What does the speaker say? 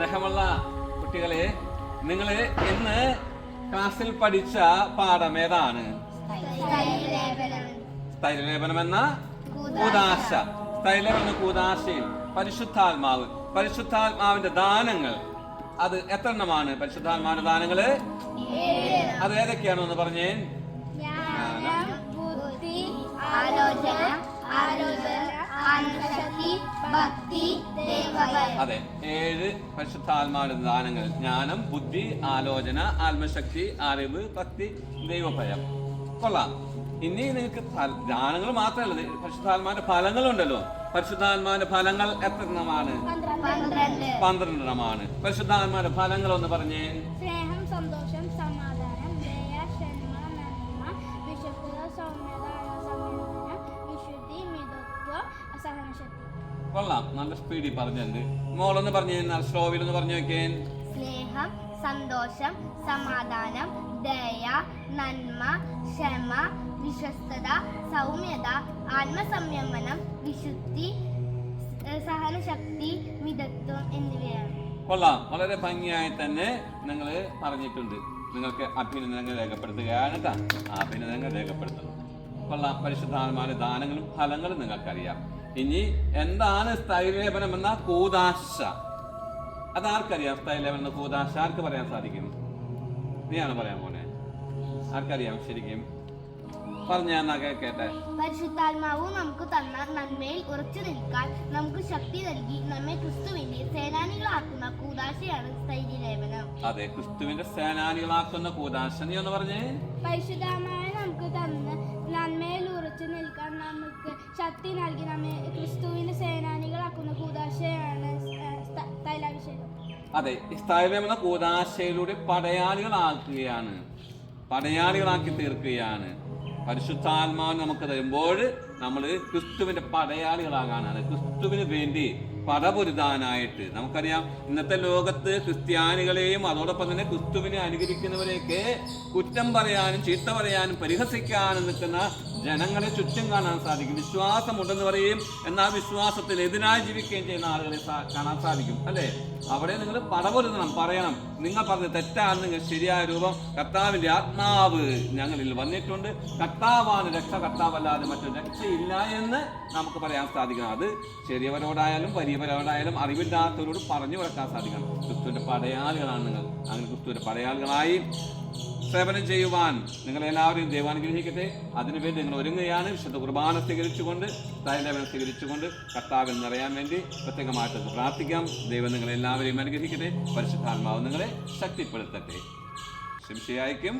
സ്നേഹമുള്ള കുട്ടികളെ നിങ്ങൾ ഇന്ന് ക്ലാസ്സിൽ പഠിച്ച പാഠം ഏതാണ്? സ്ഥൈര്യലേപനം എന്ന കൂതാശ സ്ഥൈര്യലേപനം എന്ന കൂതാശയിൽ പരിശുദ്ധാത്മാവ്. പരിശുദ്ധാത്മാവിന്റെ ദാനങ്ങൾ അത് എത്രണ്ണമാണ്? പരിശുദ്ധാത്മാവിന്റെ ദാനങ്ങൾ? അത് ഏതൊക്കെയാണെന്ന് പറഞ്ഞേ. ജ്ഞാനം ബുദ്ധി ആലോചന ആലോചന ഭക്തി അതെ. ഏഴ് പരിശുദ്ധാത്മാവിന്റെ ദാനങ്ങൾ. ജ്ഞാനം ബുദ്ധി ആലോചന ആത്മശക്തി അറിവ് ഭക്തി ദൈവഭയം. കൊള്ളാം. ഇനി നിങ്ങൾക്ക് ദാനങ്ങൾ മാത്രമല്ല പരിശുദ്ധാത്മാവിന്റെ ഫലങ്ങളുണ്ടല്ലോ. പരിശുദ്ധാത്മാവിന്റെ ഫലങ്ങൾ എത്ര എണ്ണമാണ്? പന്ത്രണ്ട്. പന്ത്രണ്ടെണ്ണമാണ്. പരിശുദ്ധാത്മാവിന്റെ ഫലങ്ങൾ ഒന്ന് പറഞ്ഞേ. സ്നേഹം സന്തോഷം സമാധാനം കൊള്ളാം. നല്ല സ്പീഡിൽ പറഞ്ഞിട്ടുണ്ട്. മോളൊന്ന് പറഞ്ഞു സ്ലോവിൽ ഒന്ന് പറഞ്ഞു നോക്കേ സ്നേഹം സന്തോഷം സമാധാനം ദയ നന്മ ക്ഷമ വിശ്വസ്തത സൗമ്യത ആത്മസംയമനം വിശുദ്ധി സഹനശക്തി മിതത്വം എന്നിവയാണ്. കൊള്ളാം. വളരെ ഭംഗിയായി തന്നെ നിങ്ങൾ പറഞ്ഞിട്ടുണ്ട്. നിങ്ങൾക്ക് അഭിനന്ദനങ്ങൾ രേഖപ്പെടുത്തുകയാണ് കേട്ടോ. അഭിനന്ദനങ്ങൾ രേഖപ്പെടുത്തുന്നു. കൊള്ളാം. പരിശുദ്ധാത്മാവിന്റെ ദാനങ്ങളും ഫലങ്ങളും നിങ്ങൾക്കറിയാം. ഇനി എന്താണ് സ്ഥൈലേപനം എന്ന കൂതാശ അതാർക്കറിയാം സ്ഥൈലേപനം എന്ന കൂതാശ ആർക്ക് പറയാൻ സാധിക്കും? നീയാണ് പറയാൻ പോണേ. ആർക്കറിയാം ശരിക്കും? പറഞ്ഞു കേട്ടെ പരിശുദ്ധാത്മാവ് നമുക്ക് തന്ന നന്മയിൽ ഉറച്ചു നിൽക്കാൻ നമുക്ക് ശക്തി നൽകി നമ്മെ ക്രിസ്തുവിന്റെ സേനാനികളാക്കുന്ന കൂതാശയാണ് സ്ഥൈര്യലേപനം അതെ ക്രിസ്തുവിന്റെ സേനാനികളാക്കുന്ന കൂതാശ നീ ഒന്ന് പറഞ്ഞേ. പരിശുദ്ധമായി നമുക്ക് തന്ന നന്മയിൽ ഉറച്ചു നിൽക്കാൻ നമുക്ക് ശക്തി നൽകി അതെ സ്ഥൈര്യം എന്ന കൂതാശയിലൂടെ പടയാളികളാക്കുകയാണ്. പടയാളികളാക്കി തീർക്കുകയാണ്. പരിശുദ്ധാത്മാവ് നമുക്ക് തരുമ്പോൾ നമ്മൾ ക്രിസ്തുവിന്റെ പടയാളികളാകാനാണ്. ക്രിസ്തുവിന് വേണ്ടി പടപൊരുതാനായിട്ട് നമുക്കറിയാം ഇന്നത്തെ ലോകത്ത് ക്രിസ്ത്യാനികളെയും അതോടൊപ്പം തന്നെ ക്രിസ്തുവിനെ അനുകരിക്കുന്നവരെയൊക്കെ കുറ്റം പറയാനും ചീത്ത പറയാനും പരിഹസിക്കാനും നിൽക്കുന്ന ജനങ്ങളെ ചുറ്റും കാണാൻ സാധിക്കും. വിശ്വാസമുണ്ടെന്ന് പറയും. എന്നാൽ വിശ്വാസത്തിൽ എതിരായി ജീവിക്കുകയും ചെയ്യുന്ന ആളുകളെ കാണാൻ സാധിക്കും. അല്ലേ? അവിടെ നിങ്ങൾ പടപൊരുതണം പറയണം. നിങ്ങൾ പറഞ്ഞ നിങ്ങൾ ശരിയായ രൂപം. കർത്താവിന്റെ ആത്മാവ് ഞങ്ങളിൽ വന്നിട്ടുണ്ട്. കർത്താവാണ് രക്ഷ കർത്താവല്ലാതെ മറ്റൊരു രക്ഷയില്ല എന്ന് നമുക്ക് പറയാൻ സാധിക്കണം. അത് ചെറിയവരോടായാലും വലിയവരോടായാലും അറിവില്ലാത്തവരോട് പറഞ്ഞു കൊടുക്കാൻ സാധിക്കണം. ക്രിസ്തുവിന്റെ പടയാളികളാണ് നിങ്ങൾ. അങ്ങനെ ക്രിസ്തുവിന്റെ പടയാളികളായി സേവനം ചെയ്യുവാൻ നിങ്ങൾ എല്ലാവരെയും ദൈവം അനുഗ്രഹിക്കട്ടെ. അതിനുവേണ്ടി നിങ്ങൾ ഒരുങ്ങുകയാണ്. വിശുദ്ധ കുർബാന സ്വീകരിച്ചുകൊണ്ട് തൈലവനം സ്വീകരിച്ചുകൊണ്ട് കർത്താവിൽ നിറയാൻ വേണ്ടി പ്രത്യേകമായിട്ട് പ്രാർത്ഥിക്കാം. ദൈവം നിങ്ങൾ എല്ലാവരെയും അനുഗ്രഹിക്കട്ടെ. പരിശുദ്ധാത്മാവ് നിങ്ങളെ ശക്തിപ്പെടുത്തട്ടെ. ശംശയായിരിക്കും